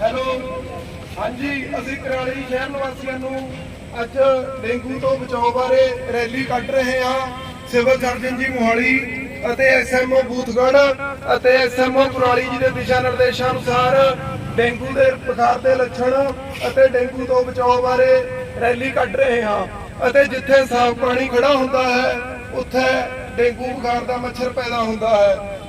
Hello ਹਾਂਜੀ, ਅਸੀਂ ਕਰਾਲੀ ਸ਼ਹਿਰ ਨਿਵਾਸੀਆਂ ਨੂੰ ਅੱਜ ਡੇਂਗੂ ਤੋਂ ਬਚਾਓ ਬਾਰੇ ਰੈਲੀ ਕੱਢ ਰਹੇ ਹਾਂ। ਸਿਵਲ ਸਰਜਨ ਜੀ ਮੋਹਾਲੀ ਅਤੇ ਐਸਐਮਓ ਬੂਥਗੜ ਅਤੇ ਐਸਐਮਓ ਕੁਰਾਲੀ ਜੀ ਦੇ ਦਿਸ਼ਾ ਨਿਰਦੇਸ਼ਾਂ ਅਨੁਸਾਰ ਡੇਂਗੂ ਦੇ ਪਸਾਰ ਦੇ ਲੱਛਣ ਅਤੇ ਡੇਂਗੂ ਤੋਂ ਬਚਾਓ ਬਾਰੇ ਰੈਲੀ ਕੱਢ ਰਹੇ ਹਾਂ। ਅਤੇ ਜਿੱਥੇ ਸਾਫ਼ ਪਾਣੀ ਖੜਾ ਹੁੰਦਾ ਹੈ, ਉੱਥੇ ਡੇਂਗੂ ਬੁਖਾਰ ਦਾ ਮੱਛਰ ਪੈਦਾ ਹੁੰਦਾ ਹੈ।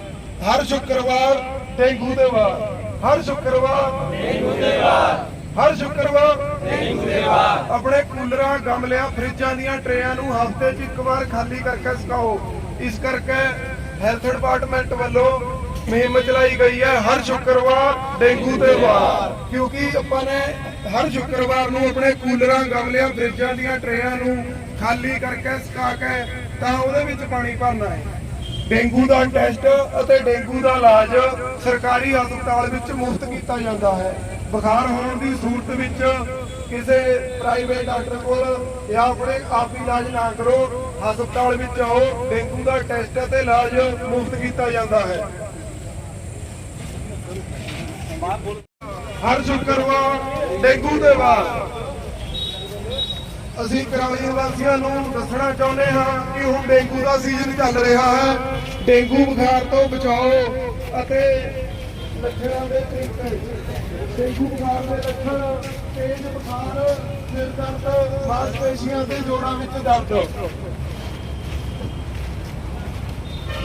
ਹਰ ਸ਼ੁੱਕਰਵਾਰ ਡੇਂਗੂ ਦੇ ਵਾਰ। ਹਰ ਸ਼ੁੱਕਰਵਾਰ ਡੇਂਗੂ ਦੇ ਵਾਰ। ਹਰ ਸ਼ੁੱਕਰਵਾਰ ਡੇਂਗੂ ਦੇ ਵਾਰ। ਆਪਣੇ ਕੂਲਰਾਂ, ਗਮਲਿਆਂ, ਫਰਿੱਜਾਂ ਦੀਆਂ ਟਰੇਆਂ ਨੂੰ ਹਫ਼ਤੇ 'ਚ ਇੱਕ ਵਾਰ ਖਾਲੀ ਕਰਕੇ ਸੁਕਾਓ। ਇਸ ਕਰਕੇ ਹੈਲਥ ਡਿਪਾਰਟਮੈਂਟ ਵੱਲੋਂ ਮੁਹਿੰਮ ਚਲਾਈ ਗਈ ਹੈ, ਹਰ ਸ਼ੁੱਕਰਵਾਰ ਡੇਂਗੂ ਦੇ ਵਾਰ। ਕਿਉਂਕਿ ਆਪਾਂ ਨੇ ਹਰ ਸ਼ੁੱਕਰਵਾਰ ਨੂੰ ਆਪਣੇ ਕੂਲਰਾਂ, ਗਮਲਿਆਂ, ਫਰਿੱਜਾਂ ਦੀਆਂ ਟਰੇਆਂ ਨੂੰ ਖਾਲੀ ਕਰਕੇ ਸੁਕਾ ਕੇ ਤਾਂ ਉਹਦੇ ਵਿੱਚ ਪਾਣੀ ਭਰਨਾ ਹੈ। ਡੇਂਗੂ ਦਾ ਟੈਸਟ ਅਤੇ ਡੇਂਗੂ ਦਾ ਇਲਾਜ ਸਰਕਾਰੀ ਹਸਪਤਾਲ ਵਿੱਚ ਮੁਫਤ ਕੀਤਾ ਜਾਂਦਾ ਹੈ। ਬੁਖਾਰ ਹੋਣ ਦੀ ਸੂਰਤ ਵਿੱਚ ਕਿਸੇ ਪ੍ਰਾਈਵੇਟ ਡਾਕਟਰ ਕੋਲ ਜਾਂ ਆਪਣੇ ਆਪ ਇਲਾਜ ਨਾ ਕਰੋ, ਹਸਪਤਾਲ ਵਿੱਚ ਆਓ ਡੇਂਗੂ ਦਾ ਟੈਸਟ ਅਤੇ ਇਲਾਜ ਮੁਫਤ ਕੀਤਾ ਜਾਂਦਾ ਹੈ। ਹਰ ਸ਼ੁੱਕਰਵਾਰ ਡੇਂਗੂ ਦੇ ਬਾਅਦ ਅਸੀਂ ਕਰਾਲੀ ਵਾਸੀਆਂ ਨੂੰ ਦੱਸਣਾ ਚਾਹੁੰਦੇ ਹਾਂ ਕਿ ਹੁਣ ਡੇਂਗੂ ਦਾ ਸੀਜ਼ਨ ਚੱਲ ਰਿਹਾ ਹੈ। ਡੇਂਗੂ ਬੁਖਾਰ ਤੋਂ ਬਚਾਓ ਅਤੇ ਲੱਛਣਾਂ ਦੇ ਤਰੀਕੇ। ਡੇਂਗੂ ਬੁਖਾਰ ਦੇ ਲੱਛਣ, ਤੇਜ਼ ਬੁਖਾਰ ਸਿਰ ਦਰਦ ਮਾਸਪੇਸ਼ੀਆਂ ਤੇ ਜੋੜਾਂ ਵਿੱਚ ਦਰਦ।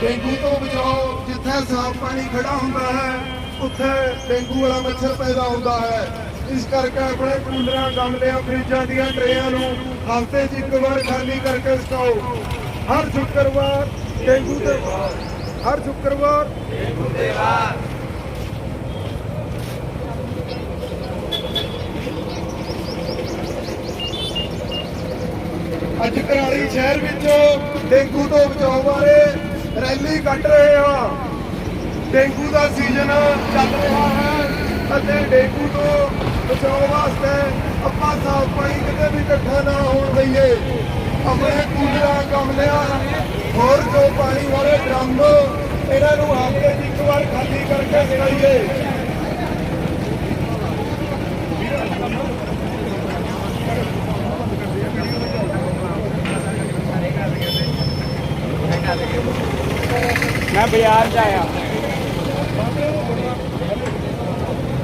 ਡੇਂਗੂ ਤੋਂ ਬਚਾਓ, ਜਿੱਥੇ ਸਾਫ਼ ਪਾਣੀ ਖੜਾ ਹੁੰਦਾ ਹੈ, ਉੱਥੇ ਡੇਂਗੂ ਵਾਲਾ ਮੱਛਰ ਪੈਦਾ ਹੁੰਦਾ ਹੈ। ਇਸ ਕਰਕੇ ਆਪਣੇ ਕੂਲਰਾਂ, ਗਮਲਿਆਂ, ਫਰਿੱਜਾਂ ਦੀਆਂ ਟਰੇਆਂ ਨੂੰ ਹਫ਼ਤੇ 'ਚ ਇੱਕ ਵਾਰ ਖਾਲੀ ਕਰਕੇ ਸੁਕਾਓ। ਹਰ ਸ਼ੁੱਕਰਵਾਰ, ਡੇਂਗੂ ਦੇ ਹਰ ਸ਼ੁੱਕਰਵਾਰ। ਅੱਜ ਕਰਾਲੀ ਸ਼ਹਿਰ ਵਿੱਚ ਡੇਂਗੂ ਤੋਂ ਬਚਾਓ ਬਾਰੇ ਰੈਲੀ ਕੱਢ ਰਹੇ ਹਾਂ। ਡੇਂਗੂ ਦਾ ਸੀਜ਼ਨ ਚੱਲ ਰਿਹਾ ਹੈ ਅਤੇ ਡੇਂਗੂ ਤੋਂ ਬਚਾਓ ਵਾਸਤੇ ਆਪਾਂ ਸਾਫ਼ ਪਾਣੀ ਕਿਤੇ ਵੀ ਇਕੱਠਾ ਨਾ ਹੋਣ ਦਈਏ। ਆਪਣੇ ਕੂਲਰਾਂ ਗਮਲਿਆਂ ਹੋਰ ਜੋ ਪਾਣੀ ਵਾਲੇ ਡਰਮ, ਇਹਨਾਂ ਨੂੰ ਆਪੇ ਇੱਕ ਵਾਰ ਖਾਲੀ ਕਰਕੇ ਸਿਖਾਈਏ ਮੈਂ ਬਾਜ਼ਾਰ ਚ ਆਇਆ।